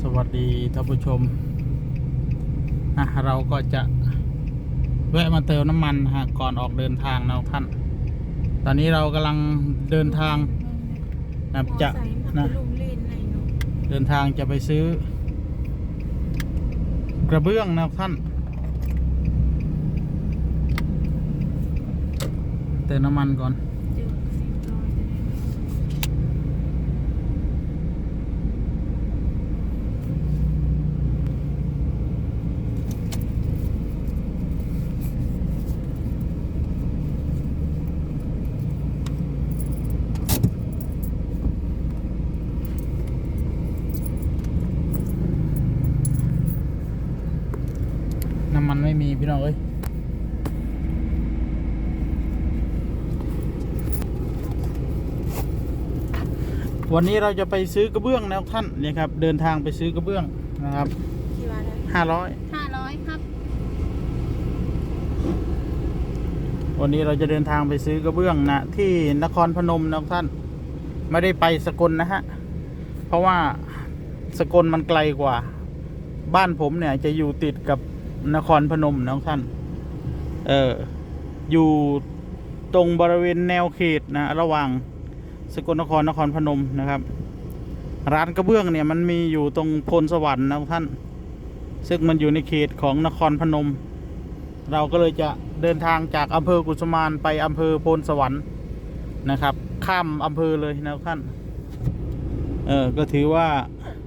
สวัสดีท่านผู้ชมอะเราก็จะแวะมาเติมน้ำมันฮะก่อนออกเดินทางนะท่าน ตอนนี้เรากำลังเดินทางนะจะนะเดินทางจะไปซื้อ กระเบื้องนะท่าน เติมน้ำมันก่อน เจอสิบร้อยจะได้ น้ำมันไม่มี พี่น้องเอ้ยวันนี้เราจะไปซื้อกระเบื้องนะท่านเนี่ยครับ เดินทางไปซื้อกระเบื้องนะครับกี่วันแล้วห้าร้อยห้าร้อยครับ วันนี้เราจะเดินทางไปซื้อกระเบื้องนะที่นครพนมนะท่าน ไม่ได้ไปสกลนะฮะ เพราะว่าสกลมันไกลกว่า บ้านผมเนี่ยจะอยู่ติดกับ นครพนมนะท่าน เอออยู่ตรงบริเวณแนวเขตนะ ระหว่างสกลนครนครพนมนะครับ ร้านกระเบื้องเนี่ยมันมีอยู่ตรงพลสวรรค์นะท่าน ซึ่งมันอยู่ในเขตของนครพนม เราก็เลยจะเดินทางจากอำเภอกุสุมานไปอำเภอโพนสวรรค์นะครับ ข้ามอำเภอเลยนะท่าน เออก็ถือว่า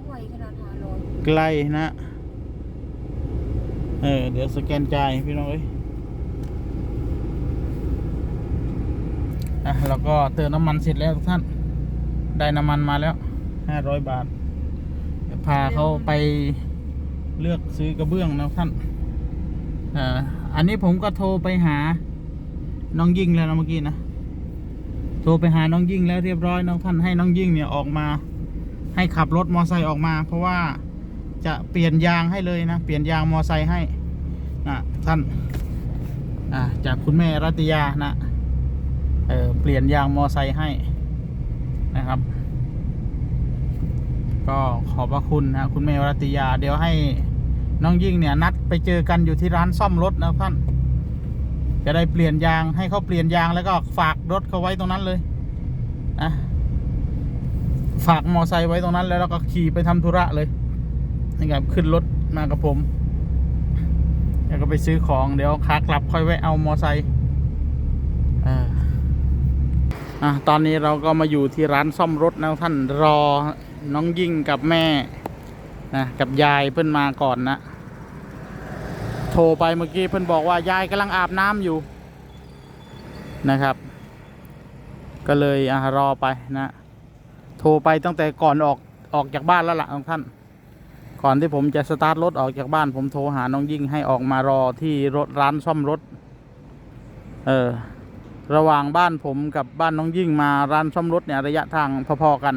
ไหวขนาดห้าร้อยไกลนะ เออเดี๋ยวสแกนจ่ายพี่น้องเอ้ยอะแล้วก็เติมน้ำมันเสร็จแล้วทุกท่าน ได้น้ำมันมาแล้วห้าร้อยบาทพาเขาไปเลือกซื้อกระเบื้องนะท่านอ่าอันนี้ผมก็โทรไปหาน้องยิ่งแล้วนะเมื่อกี้นะ โทรไปหาน้องยิ่งแล้วเรียบร้อยน้องท่านให้น้องยิ่งเนี่ยออกมา ให้ขับรถมอไซค์ออกมา เพราะว่า จะเปลี่ยนยางให้เลยนะ เปลี่ยนยางมอไซค์ให้นะท่านอ่าจากคุณแม่รัตยานะเเปลี่ยนยางมอไซค์ให้นะครับ ก็ขอบพระคุณนะคุณแม่รัตยา เดี๋ยวให้น้องยิ่งเนี่ยนัดไปเจอกันอยู่ที่ร้านซ่อมรถนะท่าน จะได้เปลี่ยนยางให้เขาเปลี่ยนยางแล้วก็ฝากรถเขาไว้ตรงนั้นเลยนะฝากมอไซค์ไว้ตรงนั้นแล้วเราก็ขี่ไปทำธุระเลย นี่ครับ ขึ้นรถมากับผม แล้วก็ไปซื้อของเดี๋ยวขากลับค่อยแวะเอามอไซค์อ่าอะตอนนี้เราก็มาอยู่ที่ร้านซ่อมรถนะท่านรอน้องยิ่งกับแม่นะกับยายเพิ่นมาก่อนนะ โทรไปเมื่อกี้เพิ่นบอกว่ายายกำลังอาบน้ำอยู่นะครับ ก็เลยอะรอไปนะ โทรไปตั้งแต่ก่อนออกออกจากบ้านแล้วล่ะท่าน ก่อนที่ผมจะสตาร์ทรถออกจากบ้าน ผมโทรหาน้องยิ่งให้ออกมารอที่รถร้านซ่อมรถ เออ ระหว่างบ้านผมกับบ้านน้องยิ่งมาร้านซ่อมรถเนี่ยระยะทางพอๆกัน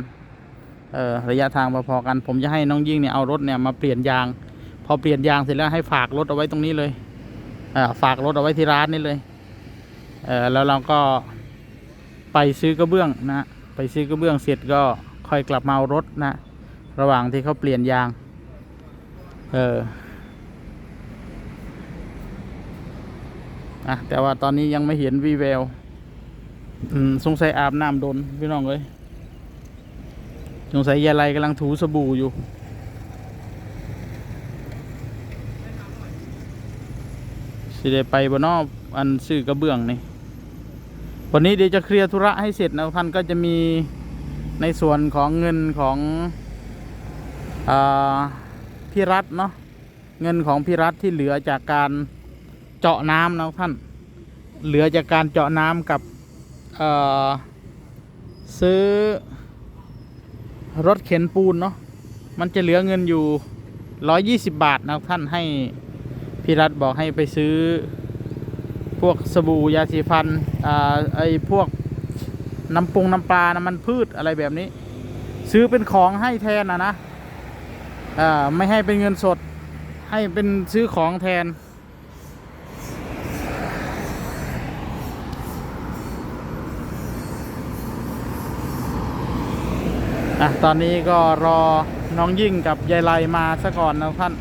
เออ ระยะทางพอๆกัน ผมจะให้น้องยิ่งเนี่ยเอารถเนี่ยมาเปลี่ยนยาง พอเปลี่ยนยางเสร็จแล้วให้ฝากรถเอาไว้ตรงนี้เลย เออฝากรถเอาไว้ที่ร้านนี่เลย เออ แล้วเราก็ไปซื้อกระเบื้องนะ ไปซื้อกระเบื้องเสร็จก็ค่อยกลับมาเอารถนะ ระหว่างที่เขาเปลี่ยนยาง เอออะแต่ว่าตอนนี้ยังไม่เห็นวีแวว อืม สงสัยอาบน้ำโดนพี่น้องเลยสงสัยยายไรกำลังถูสบู่อยู่ สิได้ไปบนนอกอันซื้อกระเบื้องนี่ วันนี้เดี๋ยวจะเคลียร์ธุระให้เสร็จนะท่านก็จะมีในส่วนของเงินของอ่า พี่รัฐเนาะเงินของพี่รัฐที่เหลือจากการเจาะน้ำนะท่าน เหลือจากการเจาะน้ำกับซื้อรถเข็นปูนเนาะมันจะเหลือเงินอยู่ร้อยยี่สิบบาทนะท่านให้พี่รัฐบอกให้ไปซื้อพวกสบู่ยาสีฟันอ่าไอพวกน้ำปรุงน้ำปลาน้ำมันพืชอะไรแบบนี้ ซื้อเป็นของให้แทนนะนะ ไม่ให้เป็นเงินสดให้เป็นซื้อของแทน อะ ตอนนี้ก็รอน้องยิ่งกับยายไลมาซะก่อนนะท่าน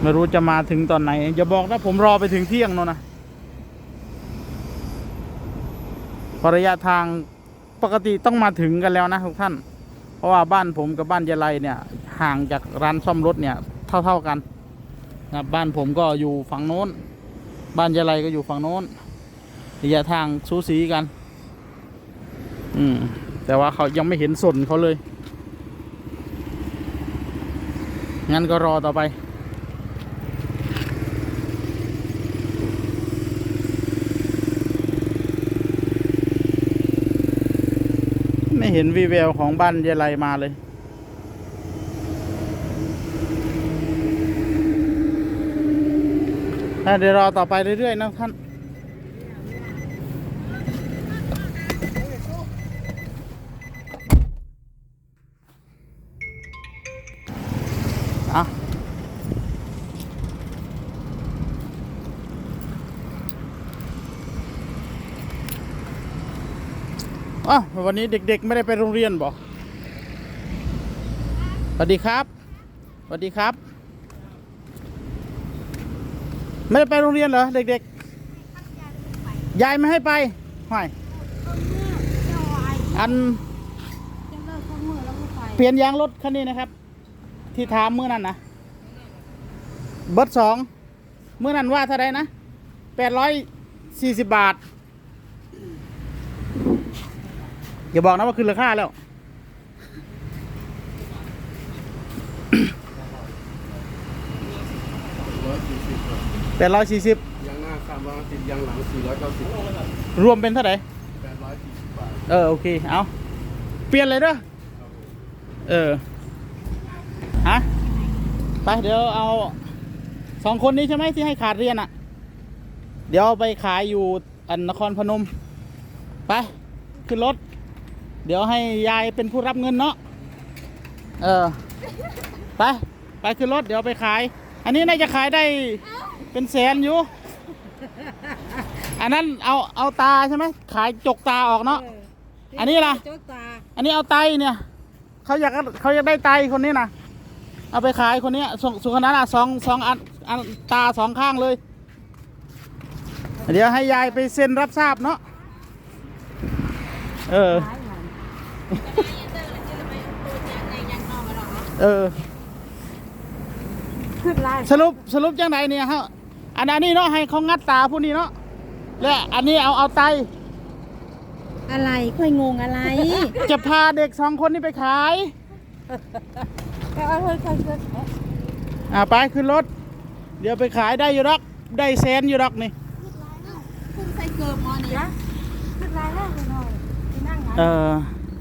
ไม่รู้จะมาถึงตอนไหน อย่าบอกนะผมรอไปถึงเที่ยงโน่นนะพระยะทางปกติต้องมาถึงกันแล้วนะทุกท่าน ราะว่าบ้านผมกับบ้านยายไลเนี่ยห่างจากร้านซ่อมรถเนี่ยเท่า ๆกันนะบ้านผมก็อยู่ฝั่งโน้น บ้านยายไลก็อยู่ฝั่งโน้นระยะทางสูสีกัน อืมแต่ว่าเขายังไม่เห็นสนเขาเลย งั้นก็รอต่อไป ไม่เห็นวีแววของบ้านยายไลมาเลยอ่เดี๋ยวรอต่อไปเรื่อยๆนะท่าน อ้าววันนี้เด็กๆ ไม่ได้ไปโรงเรียนบอกสวัสดีครับสวัสดีครับ ไม่ได้ไปโรงเรียนเหรอเด็กๆ ยายไม่ให้ไปห่วยอันเปเปลี่ยนยางรถคันนี้นะครับ ที่ถามเมื่อนั้นนะเบิร์ดสองเมื่อนั้นว่าเท่าไรนะแปดร้อยสี่สิบบาท อย่าบอกนะว่าขึ้นราคาแล้วแปดร้อยสี่สิบยางหน้าสามร้อยสิบยางหลังสี่ร้อยเก้าสิบรวมเป็นเท่าไหร่ แปดร้อยสี่สิบบาทเออ โอเค เอาเปลี่ยนเลยเด้อเออ ฮะ ไป เดี๋ยวเอาสองคนนี้ใช่ไหมที่ให้ขาดเรียนอะ เดี๋ยวเอาไปขายอยู่อันนครพนม ไป ขึ้นรถ เดี๋ยวให้ยายเป็นผู้รับเงินเนาะ เออ ไป ไปขึ้นรถเดี๋ยวเอาไปขาย อันนี้น่าจะขายได้เป็นแสนอยู่ อันนั้นเอาเอาตาใช่ไหมขายจกตาออกเนาะ อันนี้ล่ะโจ๊กตา อันนี้เอาไตเนี่ยเขาอยากเขาอยากได้ไตคนนี้นะเอาไปขายคนเนี้ยส่งส่วนคนนั้นอะสองสองอันอันตาสองข้างเลย เดี๋ยวให้ยายไปเซ็นรับทราบเนาะ เออหลายหลัง เออ ขึ้นลายสรุปสรุปจังไหนเนี่ยฮะอันอันนี้เนาะให้เขางัดตาผู้นี้เนาะและอันนี้เอาเอาไตอะไรค่อยงงอะไร จะพาเด็กสองคนนี้ไปขายเอาเฮ้ยค่อยขึ้นอ่าไปขึ้นรถ เดี๋ยวไปขายได้อยู่ดอกได้แสนอยู่ดอกนี่ขึ้นใส่เกิบมอนี่นะขึ้นลายแรกเลยหน่อยที่นั่งไหนเออ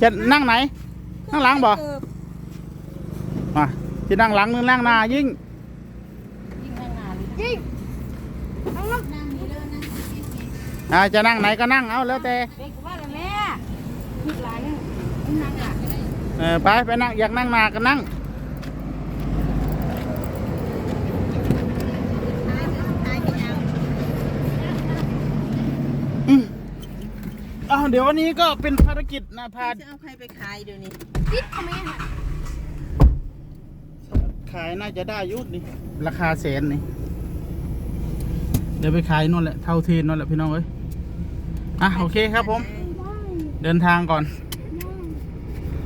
จะนั่งไหน นั่งหลังบ่เกิบมาจะนั่งหลังหรือนั่งหน้ายิ่งยิ่งนั่งหนาเลยยิ่งนั่งนั่งนี่เด้อนั่งนี่อ่าจะนั่งไหนก็นั่งเอาแล้วแต่เด็กว่าเลยแม่ขึ้นลายเนี่ยนั่งหนาก็ได้เออไปไปนั่งอยากนั่งหน้าก็นั่ง ตายตายไปแล้ว อืม อ้าวเดี๋ยววันนี้ก็เป็นภารกิจนะพาจะเอาใครไปขายเดี๋ยวนี้ติดทำไมอะขายน่าจะได้อยุดนี่ราคาแสนนี่เดี๋ยวไปขายนู่นแหละเท่าเทนนู่นแหละพี่น้องเอ้ยอะโอเคครับผม เดินทางก่อนไ